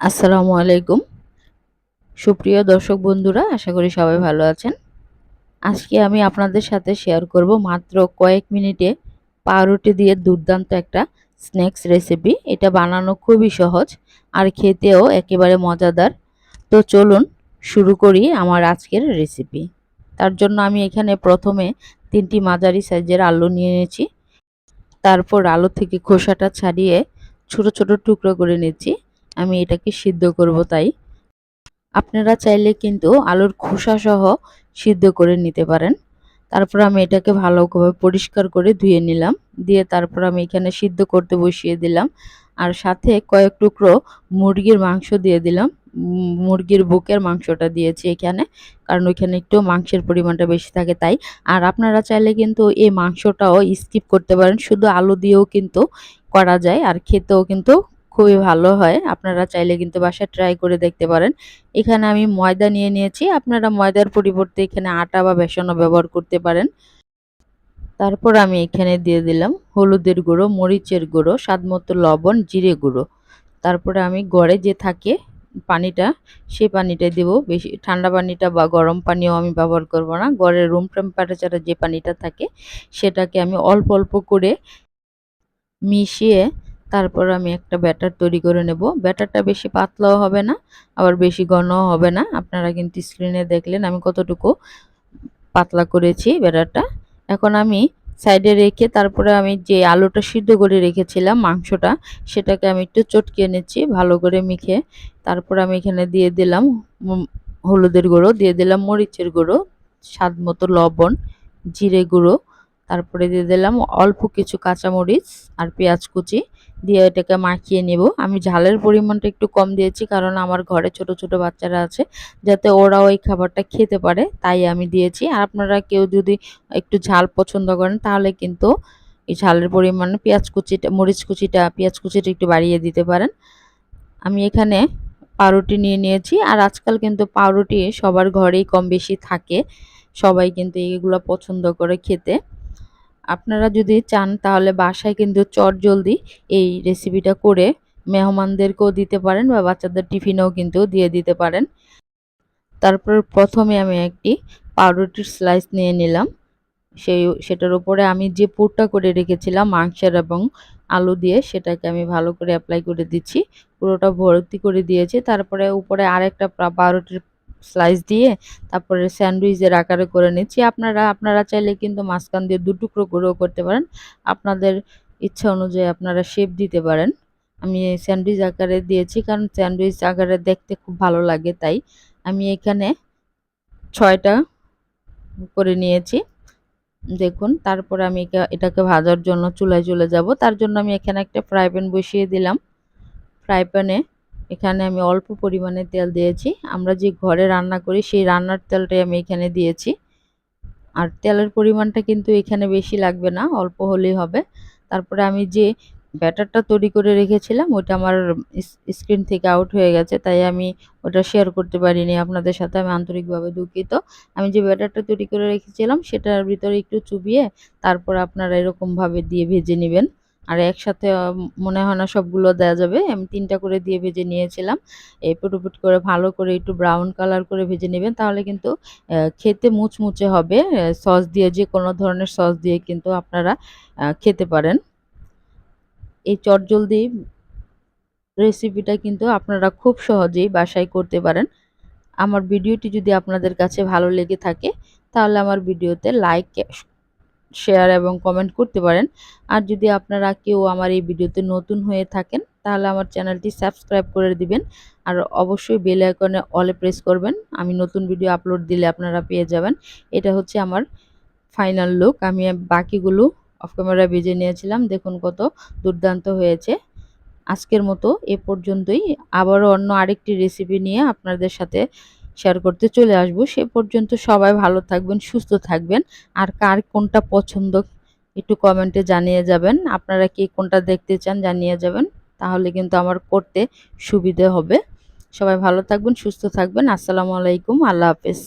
আসসালামু আলাইকুম। সুপ্রিয় দর্শক বন্ধুরা, আশা করি সবাই ভালো আছেন। আজকে আমি আপনাদের সাথে শেয়ার করব মাত্র কয়েক মিনিটে পাউরুটি দিয়ে দুর্দান্ত একটা স্ন্যাক্স রেসিপি এটা বানানো খুবই সহজ আর খেতেও একেবারে মজাদার। তো চলুন শুরু করি আমার আজকের রেসিপি তার জন্য আমি এখানে প্রথমে তিনটি মাঝারি সাইজের আলু নিয়ে নিয়েছি। তারপর আলু থেকে খোসাটা ছাড়িয়ে ছোট ছোট টুকরো করে নিচ্ছি। আমি এটাকে সিদ্ধ করব তাই। আপনারা চাইলে কিন্তু আলুর খোসা সহ সিদ্ধ করে নিতে পারেন। তারপর আমি এটাকে ভালোভাবে পরিষ্কার করে ধুয়ে নিলাম। দিয়ে তারপর আমি এখানে সিদ্ধ করতে বসিয়ে দিলাম। আর সাথে কয়েক টুকরো মুরগির মাংস দিয়ে দিলাম। মুরগির বুকের মাংসটা দিয়েছি এখানে। কারণ ওইখানে একটু মাংসের পরিমাণটা বেশি থাকে তাই। আর আপনারা চাইলে কিন্তু এই মাংসটাও স্কিপ করতে পারেন। শুধু আলু দিয়েও কিন্তু করা যায়। আর খেতেও কিন্তু খুবই ভালো হয়। আপনারা চাইলে কিন্তু বাসায় ট্রাই করে দেখতে পারেন। এখানে আমি ময়দা নিয়ে নিয়েছি। আপনারা ময়দার পরিবর্তে এখানে আটা বা বেসনও ব্যবহার করতে পারেন। তারপর আমি এখানে দিয়ে দিলাম হলুদের গুঁড়ো, মরিচের গুঁড়ো, স্বাদমতো লবণ, জিরে গুঁড়ো। তারপরে আমি গড়ে যে থাকে পানিটা সেই পানিটা দেবো। বেশি ঠান্ডা পানিটা বা গরম পানিও আমি ব্যবহার করব না। গড়ের রুম টেম্পারেচারে যে পানিটা থাকে, সেটাকে আমি অল্প অল্প করে মিশিয়ে তারপর আমি একটা ব্যাটার তৈরি করে নেব। ব্যাটারটা বেশি পাতলাও হবে না, আবার বেশি ঘনও হবে না। আপনারা কিন্তু স্ক্রিনে দেখলেন আমি কতটুকু পাতলা করেছি ব্যাটারটা। এখন আমি সাইডে রেখে তারপরে আমি যে আলুটা সিদ্ধ করে রেখেছিলাম মাংসটা, সেটাকে আমি একটু চটকে নিচ্ছি, ভালো করে মিখে। তারপর আমি এখানে দিয়ে দিলাম হলুদের গুঁড়ো, দিয়ে দিলাম মরিচের গুঁড়ো, স্বাদ মতো লবণ, জিরে গুঁড়ো তারপরে দিয়ে দিলাম অল্প কিছু কাঁচামরিচ আর পেঁয়াজ কুচি। দিয়ে এটাকে মাখিয়ে নেব। আমি ঝালের পরিমাণটা একটু কম দিয়েছি কারণ আমার ঘরে ছোট ছোট বাচ্চারা আছে, যাতে ওরাও ওই খাবারটা খেতে পারে, তাই আমি দিয়েছি। আর আপনারা কেউ যদি একটু ঝাল পছন্দ করেন, তাহলে কিন্তু এই ঝালের পরিমাণ পেঁয়াজ কুচিটা, মরিচ কুচিটা, পেঁয়াজ কুচিটা একটু বাড়িয়ে দিতে পারেন। আমি এখানে পাউরুটি নিয়ে নিয়েছি। আর আজকাল কিন্তু পাউরুটি সবার ঘরেই কম বেশি থাকে। সবাই কিন্তু এইগুলো পছন্দ করে খেতে। আপনারা যদি চান তাহলে বাসায় কিন্তু চট জলদি এই রেসিপিটা করে মেহমানদেরকেও দিতে পারেন বা বাচ্চাদের টিফিনেও কিন্তু দিয়ে দিতে পারেন। তারপর প্রথমে আমি একটি পাউরুটির স্লাইস নিয়ে নিলাম। সেই, সেটার উপরে আমি যে পুরটা করে রেখেছিলাম, মাংসের এবং আলু দিয়ে, সেটাকে আমি ভালো করে অ্যাপ্লাই করে দিচ্ছি। পুরোটা ভর্তি করে দিয়েছি। তারপরে উপরে আরেকটা পাউরুটির স্লাইস দিয়ে তারপরে স্যান্ডউইচের আকারে করে নিচ্ছি। আপনারা আপনারা চাইলে কিন্তু মাঝখান দিয়ে দু টুকরো করেও করতে পারেন। আপনাদের ইচ্ছা অনুযায়ী আপনারা শেপ দিতে পারেন। আমি স্যান্ডউইচ আকারে দিয়েছি কারণ স্যান্ডউইচ আকারে দেখতে খুব ভালো লাগে তাই। আমি এখানে ছয়টা করে নিয়েছি। দেখুন, তারপরে আমি এটাকে ভাজার জন্য চুলায় চলে যাব। তার জন্য আমি এখানে একটা ফ্রাই প্যান বসিয়ে দিলাম। ফ্রাই প্যানে এখানে আমি অল্প পরিমাণে তেল দিয়েছি। আমরা যে ঘরে রান্না করি, সেই রান্নার তেলটাই আমি এখানে দিয়েছি। আর তেলের পরিমাণটা কিন্তু এখানে বেশি লাগবে না, অল্প হলেই হবে। তারপরে আমি যে ব্যাটারটা তৈরি করে রেখেছিলাম ওটা আমার স্ক্রিন থেকে আউট হয়ে গেছে, তাই আমি ওটা শেয়ার করতে পারিনি। আপনাদের সাথে আমি আন্তরিকভাবে দুঃখিত। আমি যে ব্যাটারটা তৈরি করে রেখেছিলাম, সেটার ভিতরে একটু চুবিয়ে তারপর আপনারা এরকমভাবে দিয়ে ভেজে নেবেন। আর একসাথে মনে হয় না সবগুলো দেওয়া যাবে। আমি তিনটা করে দিয়ে ভেজে নিয়েছিলাম। এই পুটুপুট করে ভালো করে একটু ব্রাউন কালার করে ভেজে নেবেন, তাহলে কিন্তু খেতে মুচমুচে হবে। সস দিয়ে, যে কোনো ধরনের সস দিয়ে কিন্তু আপনারা খেতে পারেন। এই চটজলদি রেসিপিটা কিন্তু আপনারা খুব সহজেই বাসায় করতে পারেন। আমার ভিডিওটি যদি আপনাদের কাছে ভালো লেগে থাকে, তাহলে আমার ভিডিওতে লাইক শেয়ার এবং কমেন্ট করতে পারেন। আর যদি আপনারা কেউ আমার এই ভিডিওতে নতুন হয়ে থাকেন, তাহলে আমার চ্যানেলটি সাবস্ক্রাইব করে দিবেন। আর অবশ্যই বেল আইকনে অলে প্রেস করবেন। আমি নতুন ভিডিও আপলোড দিলে আপনারা পেয়ে যাবেন। এটা হচ্ছে আমার ফাইনাল লুক আমি বাকিগুলো অফ ক্যামেরা বেজে নিয়েছিলাম। দেখুন কত দুর্দান্ত হয়েছে। আজকের মতো এ পর্যন্তই। আবারও অন্য আরেকটি রেসিপি নিয়ে আপনাদের সাথে শেয়ার করতে চলে আসব। সে পর্যন্ত সবাই ভালো থাকবেন, সুস্থ থাকবেন। আর কার কোনটা পছন্দ একটু কমেন্টে জানিয়ে যাবেন। আপনারা কি কোনটা দেখতে চান জানিয়ে যাবেন। তাহলে কিন্তু আমার করতে সুবিধে হবে। সবাই ভালো থাকবেন, সুস্থ থাকবেন। আসসালামু আলাইকুম, আল্লাহ হাফেজ।